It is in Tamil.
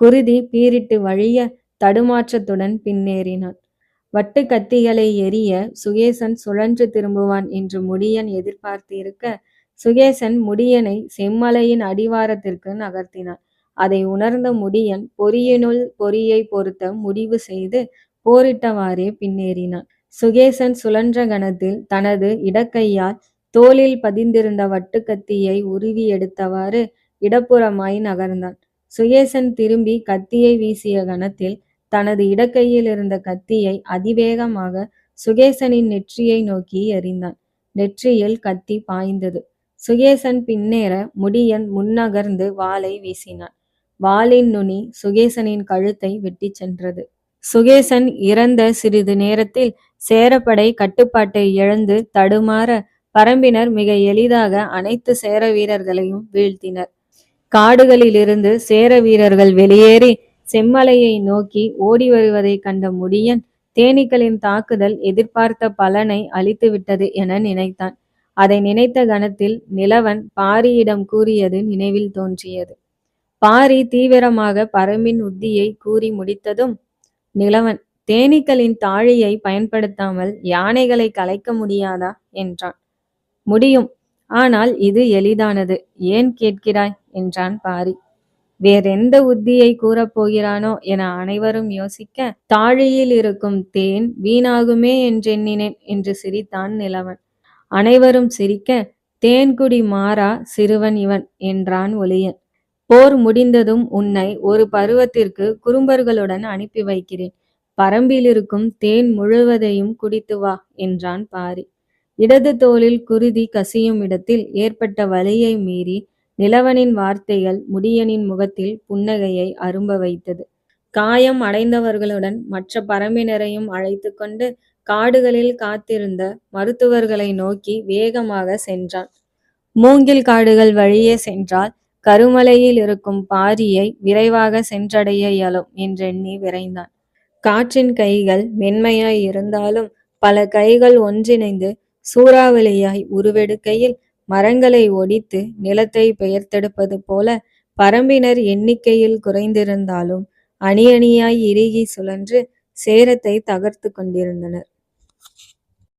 குருதி பீரிட்டு வழிய தடுமாற்றத்துடன் பின்னேறினான். வட்டு கத்திகளை எரிய சுகேசன் சுழன்று திரும்புவான் என்று முடியன் எதிர்பார்த்து இருக்க சுகேசன் முடியனை செம்மலையின் அடிவாரத்திற்கு நகர்த்தினான். அதை உணர்ந்த முடியன் பொறியினுள் பொறியை பொருத்த முடிவு செய்து போரிட்டவாறே பின்னேறினான். சுகேசன் சுழன்ற கணத்தில் தனது இடக்கையால் தோளில் பதிந்திருந்த வட்டுக்கத்தியை உருவி எடுத்தவாறு இடப்புறமாய் நகர்ந்தான். சுயேசன் திரும்பி கத்தியை வீசிய கணத்தில் தனது இடக்கையில் இருந்த கத்தியை அதிவேகமாக சுகேசனின் நெற்றியை நோக்கி எறிந்தான். நெற்றியில் கத்தி பாய்ந்தது. சுகேசன் பின்னேற முடியன் முன்னகர்ந்து வாளை வீசினான். வாளின் நுனி சுகேசனின் கழுத்தை வெட்டிச் சென்றது. சுகேசன் இறந்த சிறிது நேரத்தில் சேரப்படை கட்டுப்பாட்டை இழந்து தடுமாற பரம்பினர் மிக எளிதாக அனைத்து சேர வீரர்களையும் வீழ்த்தினர். காடுகளிலிருந்து சேர வீரர்கள் வெளியேறி செம்மலையை நோக்கி ஓடி வருவதை கண்ட முடியன் தேனீக்களின் தாக்குதல் எதிர்பார்த்த பலனை அளித்துவிட்டது என நினைத்தான். அதை நினைத்த கணத்தில் நிலவன் பாரியிடம் கூறியது நினைவில் தோன்றியது. பாரி தீவிரமாக பரம்பின் உத்தியை கூறி முடித்ததும் நிலவன் தேனீக்களின் தாழியை பயன்படுத்தாமல் யானைகளை கலைக்க முடியாதா? என்றான். முடியும் ஆனால் இது எளிதானது. ஏன் கேட்கிறாய்? என்றான் பாரி. வேறெந்த உத்தியை கூறப்போகிறானோ என அனைவரும் யோசிக்க தாழியில் இருக்கும் தேன் வீணாகுமே என்றெண்ணினேன் என்று சிரித்தான் நிலவன். அனைவரும் சிரிக்க தேன்குடி மாறா சிறுவன் இவன் என்றான் ஒளியன். போர் முடிந்ததும் உன்னை ஒரு பருவத்திற்கு குறும்பர்களுடன் அனுப்பி வைக்கிறேன். பரம்பிலிருக்கும் தேன் முழுவதையும் குடித்து வா என்றான் பாரி. இடது தோளில் குருதி கசியும் இடத்தில் ஏற்பட்ட வலியை மீறி நிலவனின் வார்த்தைகள் முடியனின் முகத்தில் புன்னகையை அரும்ப வைத்தது. காயம் அடைந்தவர்களுடன் மற்ற பரம்பினரையும் அழைத்து கொண்டு காடுகளில் காத்திருந்த மருத்துவர்களை நோக்கி வேகமாக சென்றான். மூங்கில் காடுகள் வழியே சென்றால் கருமலையில் இருக்கும் பாரியை விரைவாக சென்றடைய இயலும் என்றெண்ணி விரைந்தான். காற்றின் கைகள் மென்மையாய் இருந்தாலும் பல கைகள் ஒன்றிணைந்து சூறாவளியாய் உருவெடுக்கையில் மரங்களை ஒடித்து நிலத்தை பெயர்த்தெடுப்பது போல பரம்பினர் எண்ணிக்கையில் குறைந்திருந்தாலும் அணி அணியாய் இறுகி சுழன்று சேரத்தை தகர்த்து கொண்டிருந்தனர்.